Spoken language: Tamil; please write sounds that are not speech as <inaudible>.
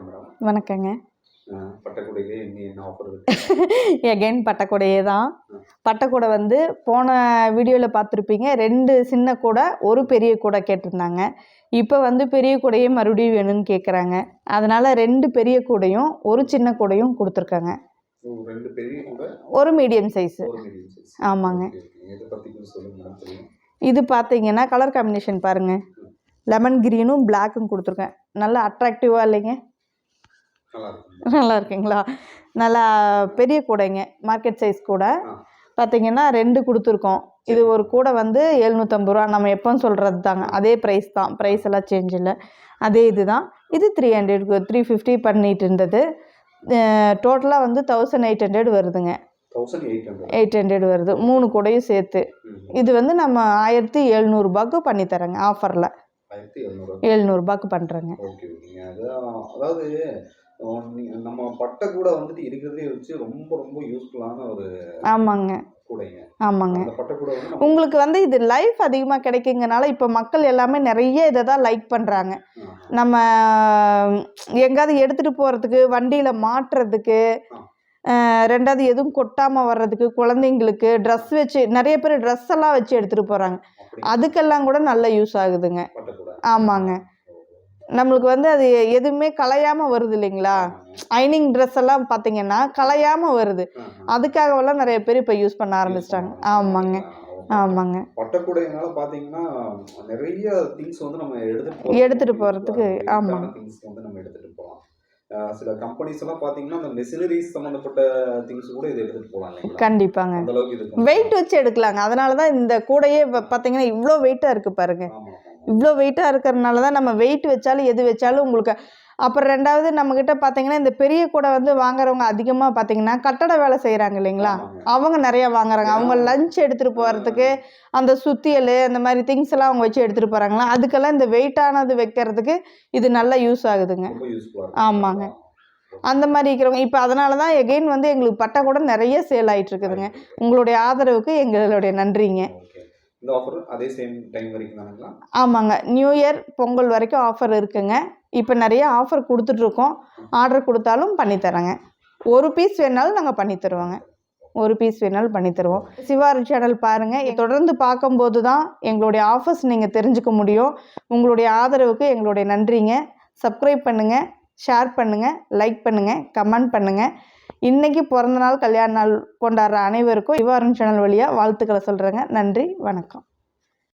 வணக்கம் மேடம். வணக்கங்க. எகைன் பட்டக்கூடையே <laughs> தான். பட்டக்கூடை வந்து போன வீடியோவில் பார்த்துருப்பீங்க. ரெண்டு சின்ன கூடை ஒரு பெரிய கூடை கேட்டிருந்தாங்க. இப்போ வந்து பெரிய கூடையே மறுபடியும் வேணும்னு கேட்குறாங்க அதனால் ரெண்டு பெரிய கூடையும் ஒரு சின்ன கூடையும் கொடுத்துருக்காங்க. ஓ, ரெண்டு பெரிய கூட? ஒரு மீடியம் சைஸு ஆமாங்க. இது பார்த்தீங்கன்னா கலர் காம்பினேஷன் பாருங்கள் லெமன் க்ரீனும் பிளாக்கும் கொடுத்துருக்கேன். நல்லா அட்ராக்டிவாக இல்லைங்க? நல்லா இருக்குங்களா நல்லா பெரிய கூடைங்க மார்க்கெட் சைஸ் கூடை. பார்த்தீங்கன்னா ரெண்டு கொடுத்துருக்கோம். இது ஒரு கூடை வந்து எழுநூற்றம்பது ரூபா. நம்ம எப்போ சொல்கிறது தாங்க. அதே ப்ரைஸ் தான். ப்ரைஸ் எல்லாம் சேஞ்ச் இல்லை. அதே இது தான். இது த்ரீ ஹண்ட்ரட் த்ரீ ஃபிஃப்டி பண்ணிட்டு இருந்தது. டோட்டலாக வந்து தௌசண்ட் எயிட் ஹண்ட்ரட் வருதுங்க. எயிட் ஹண்ட்ரட் வருது. மூணு கூடையும் சேர்த்து. இது வந்து நம்ம ஆயிரத்தி எழுநூறுபாக்கு பண்ணித்தரேங்க ஆஃபரில் எழுநூறுபாக்கு பண்ணுறேங்க ஓகே ஓகேங்க அதான் அதாவது நம்ம பட்டை கூட வந்துட்டு இருக்கிறதே வச்சு ரொம்ப ரொம்ப யூஸ்ஃபுல்லான ஒரு ஆமாங்க. ஆமாங்க. உங்களுக்கு வந்து இது லைஃப் அதிகமாக கிடைக்குங்கனால இப்போ மக்கள் எல்லாமே நிறைய இதை தான் லைக் பண்ணுறாங்க நம்ம எங்காவது எடுத்துகிட்டு போகிறதுக்கு வண்டியில் மாட்டுறதுக்கு ரெண்டாவது எதுவும் கொட்டாமல் வர்றதுக்கு குழந்தைங்களுக்கு ட்ரெஸ் வச்சு நிறைய பேர் ட்ரெஸ் எல்லாம் வச்சு எடுத்துகிட்டு போகிறாங்க அதுக்கெல்லாம் கூட நல்ல யூஸ் ஆகுதுங்க. ஆமாங்க. நம்மளுக்கு வந்து அது எதுவுமே கலையாமல் வருது இல்லைங்களா? ஐனிங் ட்ரெஸ் எல்லாம் பார்த்தீங்கன்னா கலையாமல் வருது. அதுக்காகவெல்லாம் நிறைய பேர் இப்போ யூஸ் பண்ண ஆரம்பிச்சிட்டாங்க. ஆமாங்க. ஆமாங்க. பட்டக்கூடையினால பாத்தீங்கன்னா நிறைய திங்ஸ் வந்து நம்ம எடுத்துட்டு எடுத்துட்டு போறதுக்கு, ஆமா. திங்ஸ் வந்து நம்ம எடுத்துட்டு சில கம்பெனிஸ் எல்லாம் பாத்தீங்கன்னா அந்த மெஷினரிஸ் சம்பந்தப்பட்ட திங்ஸ் கூட இது எடுத்துட்டு போகலாம் இல்லைங்களா? கண்டிப்பாங்க. அந்த அளவுக்கு இது வெயிட் வச்சு எடுக்கலாங்க. அதனால தான் இந்த கூடையே இப்ப பார்த்தீங்கன்னா இவ்வளோ வெயிட்டாக இருக்குது பாருங்க. ஆமா ஆமா இவ்வளோ வெயிட்டாக இருக்கிறதுனால தான் நம்ம வெயிட் வச்சாலும் எது வச்சாலும் உங்களுக்கு அப்புறம் ரெண்டாவது நம்மக்கிட்ட பார்த்தீங்கன்னா இந்த பெரிய கூடை வந்து வாங்குறவங்க அதிகமாக பார்த்தீங்கன்னா கட்டட வேலை செய்கிறாங்க இல்லைங்களா. அவங்க நிறைய வாங்குறாங்க. அவங்க லஞ்ச் எடுத்துகிட்டு போகிறதுக்கு அந்த சுத்தியல் அந்த மாதிரி திங்ஸ் எல்லாம் அவங்க வச்சு எடுத்துகிட்டு போகிறாங்களா அதுக்கெல்லாம் இந்த வெயிட்டானது வைக்கிறதுக்கு இது நல்லா யூஸ் ஆகுதுங்க. ஆமாங்க. அந்த மாதிரி இருக்கிறவங்க இப்போ அதனால தான் எகெயின் வந்து எங்களுக்கு பட்டை கூட நிறைய சேல் ஆயிட்டு இருக்குதுங்க. உங்களுடைய ஆதரவுக்கு எங்களுடைய நன்றிங்க. இந்த ஆஃபர் அதே சேம் டைம் வரைக்கும் தானுங்களா? ஆமாங்க. நியூ இயர் பொங்கல் வரைக்கும் ஆஃபர் இருக்குங்க. இப்போ நிறைய ஆஃபர் கொடுத்துட்ருக்கோம். ஆர்டர் கொடுத்தாலும் பண்ணித்தரேங்க. ஒரு பீஸ் வேணாலும் நாங்கள் பண்ணித்தருவோங்க. ஒரு பீஸ் வேணாலும் பண்ணித்தருவோம். சிவாரி சேனல் பாருங்கள் தொடர்ந்து பார்க்கும்போது தான் எங்களுடைய ஆஃபர்ஸ் நீங்கள் தெரிஞ்சுக்க முடியும். உங்களுடைய ஆதரவுக்கு எங்களுடைய நன்றிங்க. சப்ஸ்கிரைப் பண்ணுங்கள் ஷேர் பண்ணுங்கள் லைக் பண்ணுங்கள் கமெண்ட் பண்ணுங்கள் இன்றைக்கி பிறந்தநாள் கல்யாண நாள் கொண்டாடுற அனைவருக்கும் இவ்வாறு சேனல் வழியாக வாழ்த்துக்களை சொல்கிறேங்க நன்றி வணக்கம்.